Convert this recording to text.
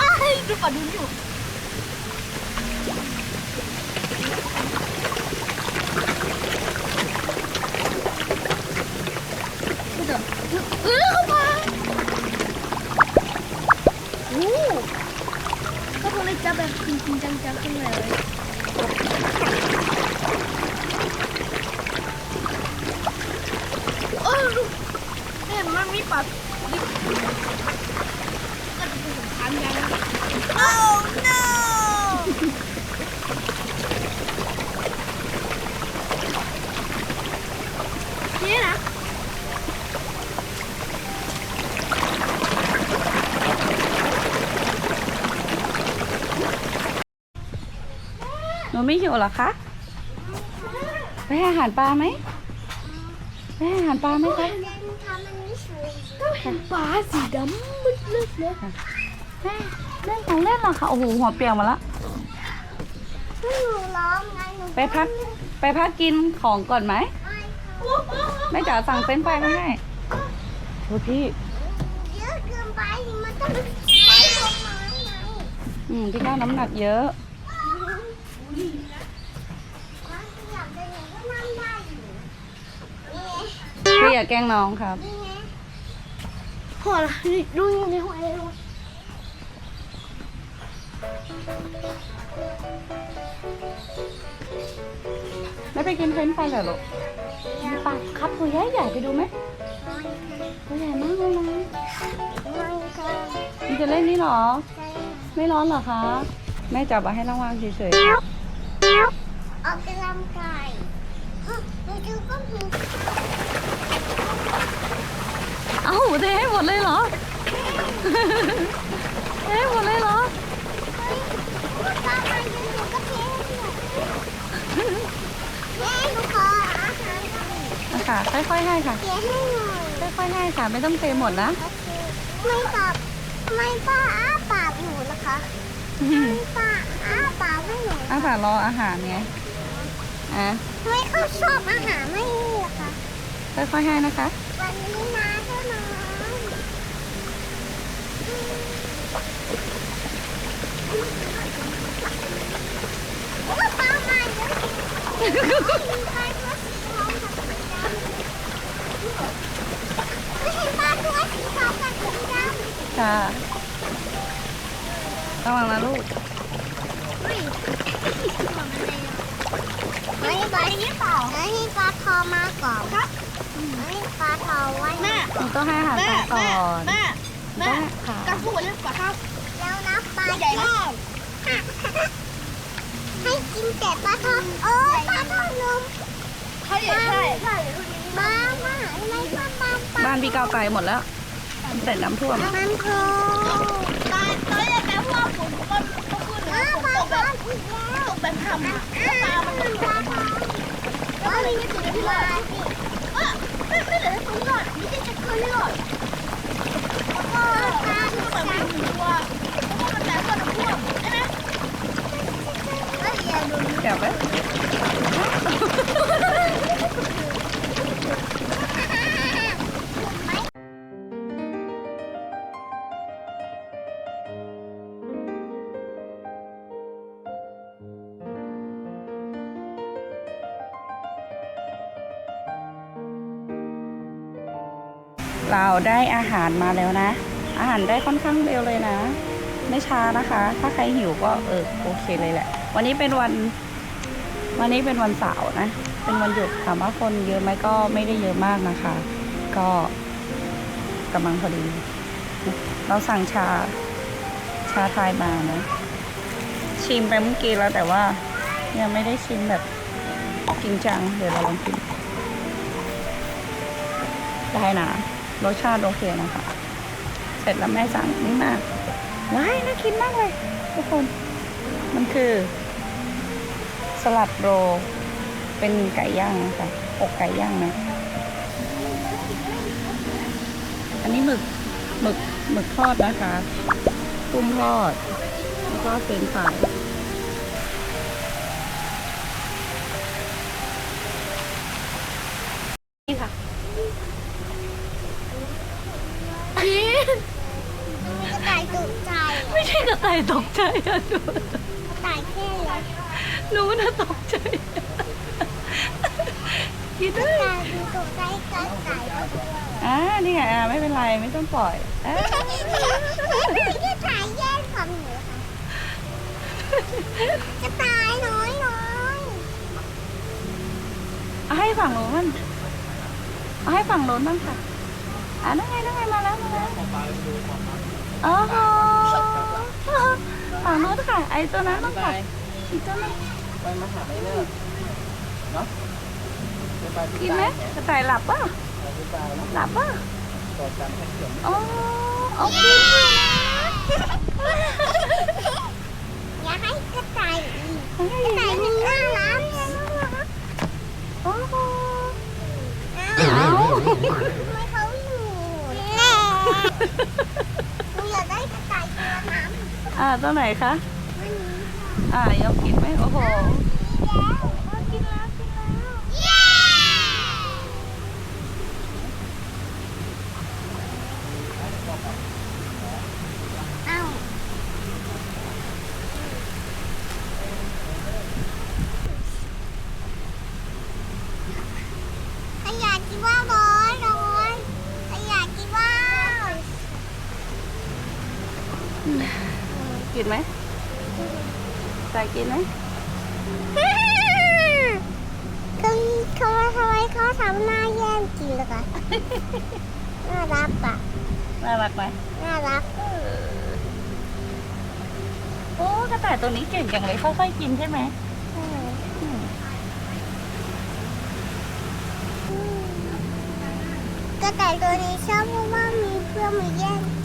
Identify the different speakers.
Speaker 1: อ้าย เลยจะแบบจริงจังๆขึ้นมาเลยโอ้เห็นมันมีปลาดิบก็จะดูกสำคัญยัง Oh no นี่นะ
Speaker 2: ห นูไม่หิวเหรอคะไปให้อาหารปลาไหมไปให้อาหารปลาไหมคะ
Speaker 1: ก็เห็นปลาสีดำมืดลึกเลย
Speaker 2: แม่เล่นของเล่นเหรอคะโอ้โหหัวเปียกหมาแล้ว
Speaker 1: หนูร้องไงหนู
Speaker 2: ไปพักไปพักกินของก่อนไหมแม่จ๋าสั่งเฟรนช์ฟรายมาให้โอ้พี่
Speaker 1: เยอะเกินไปมันต้องใช้ประมาณไหน
Speaker 2: อืมพี่ก้าวน้ำหนักเยอะ พี่อย่าแกล้งน้องครับ
Speaker 1: นี่ไงพอละนี่ดูนี่ในหัวเอง
Speaker 2: ไม่ไปกินเฟรนช์ฟรายเหรอลูกมีปลาครับตัวใหญ่ใหญ่ไปดูไหมตัวใหญ่มากเลยนะ
Speaker 1: มันก็
Speaker 2: มันจะเล่นนี่เหรอ ไม่ร้อนเหรอคะ แม่จับมาให้ระวังเฉย
Speaker 1: ออกกำลังกายฮะดูดูก็มี
Speaker 2: ๆเอ้าเทให้หมดเลยเหรอเทให้หมดเลยเหรอ
Speaker 1: ปลามันยังอยู่ก็เทให้หมดแม่หนูขออาหารหน่อย
Speaker 2: นะคะค่อยๆให้ค่ะ
Speaker 1: เทให้หน่อย
Speaker 2: ค่อยๆให้ค่ะ ไม่ต้องเทหมดนะ
Speaker 1: ไม่ปากไม่ป้าอ้าปากหนูนะคะไม่ ป้าอ้าปากให้หนู
Speaker 2: อาสารออาหารไงอะ
Speaker 1: ไม่ค่อยชอบอาหารไม่นี่หรอคะ
Speaker 2: ค่อยๆให้นะคะ
Speaker 1: วันนี้มาเท่านั้นโอ้ปลามาเยอะมีปลาตัวสีทองกับสีดำไม่เห็นปลาตัวสีทองกับสีดำ
Speaker 2: ค่ะ ระวังนะลูก
Speaker 1: ไม่ปลาอย่างนี้เปล่าให้ปลาทอมาก่อนครับให้ปลาทอไว้แม่
Speaker 2: หนูต้องให้อาหารปลาก่อน
Speaker 1: แม่
Speaker 2: หนูต้องให้ค่ะ
Speaker 1: กระพูเล่นปลาครับแล้วนะปลาใหญ่มากให้กินแต่ปลาทอดเออปลาทอดนมใช่ใช่ใช่มามาไม่ปลาปลาปลา
Speaker 2: บ้านพี่ก้าวไกลหมดแล้วเสร็จน้ำท่วม
Speaker 1: มันโผล่ปลาตอนแรกแต่ว่าฝนมันก็ขึ้นนะฝนตกแบบตกแบบทำแล้วปลามันก็ปลาทอดแล้วก็มีเงี้ยถึงที่รอดอะไม่ไม่เหลือตรงรอดมีแต่จะเกินรอดแล้วก็ปลาที่แบบมีหัวแล้วก็มันแบบก็น้ำท่วมใช่ไหมเอ้ยอย่าดู
Speaker 2: เดี๋ยวไป เราได้อาหารมาแล้วนะ อาหารได้ค่อนข้างเร็วเลยนะ ไม่ช้านะคะ ถ้าใครหิวก็เออโอเคเลยแหละ วันนี้เป็นวัน วันนี้เป็นวันเสาร์นะ เป็นวันหยุดถามว่าคนเยอะไหมก็ไม่ได้เยอะมากนะคะ ก็กำลังพอดี เราสั่งชา ชาไทยมานะ ชิมไปเมื่อกี้แล้วแต่ว่ายังไม่ได้ชิมแบบจริงจัง เดี๋ยวเราลองชิมได้นะ รสชาติโอเคนะคะ เสร็จแล้วแม่สั่งนี่มาว้ายน่ากินมากเลยทุกคน มันคือ สลัดโร เป็นไก่ย่างนะคะอกไก่ย่างนะ อันนี้หมึกหมึกหมึกทอดนะคะ กุ้งทอด แล้วก็เป็นฝาย
Speaker 1: กระต่ายตกใจ
Speaker 2: ไม่ใช่กระต่ายตกใจอะหนู
Speaker 1: กระต่ายแค่เลย
Speaker 2: หนูน่ะตกใจกิน
Speaker 1: กระ
Speaker 2: ได้
Speaker 1: ต่ายดูตกใจกระต่ายก็กลัว
Speaker 2: อ่านี่ไงอะไม่เป็นไรไม่ต้องปล่อยอะ
Speaker 1: กระต่ายแย่งของหนูค่ะกระต่ายน้อยน้อย
Speaker 2: เอาให้ฝั่งโน้นมันเอาให้ฝั่งโน้นบ้างค่ะอะนั่งไงนั่งไงมาแล้วมาแล้วโอ้โหฝั่งโน้น ค่ะ ไอ้ตัวนั้นบ้างค่ะอีกตัวนึง
Speaker 3: ไปมาหาไม่เลิกเนาะไปไป
Speaker 2: กินไหมกระต่ายหลับป่ะ
Speaker 3: ไปไปไปเนาะ
Speaker 2: หลับป่ะ
Speaker 3: ต่อจำแค่เขียน
Speaker 2: โอ้โอเค
Speaker 1: อย่าให้กระต่ายอีก
Speaker 2: ให้
Speaker 1: กระต่ายมันน่ารัก
Speaker 2: โอ้โห
Speaker 1: เอ้าทำไมเขาอยู่แหละหนูอยากได้กระต่ายตัวนั้น
Speaker 2: อ่าตัวไหนคะ
Speaker 1: มันมี
Speaker 2: อ่ายกกินไหมโอ้โห
Speaker 1: แล้วกินแล้วกินแล้วเย้เอ้าขยะ กินว่าร้อยร้อยขยะกินว่า
Speaker 2: กินไหมใส่กินไหม
Speaker 1: เขาเขาทำไมเขาทำหน้าแย่งกินเลยกันน่ารักอะ
Speaker 2: น่ารักไหม
Speaker 1: น่ารัก
Speaker 2: โอ้กระต่ายตัวนี้เก่งจังเลยค่อยๆกินใช่ไหม
Speaker 1: เออ
Speaker 2: อืม
Speaker 1: กระต่ายตัวนี้ชอบเพราะว่ามีเพื่อนมาแย่งกินให้แย่ง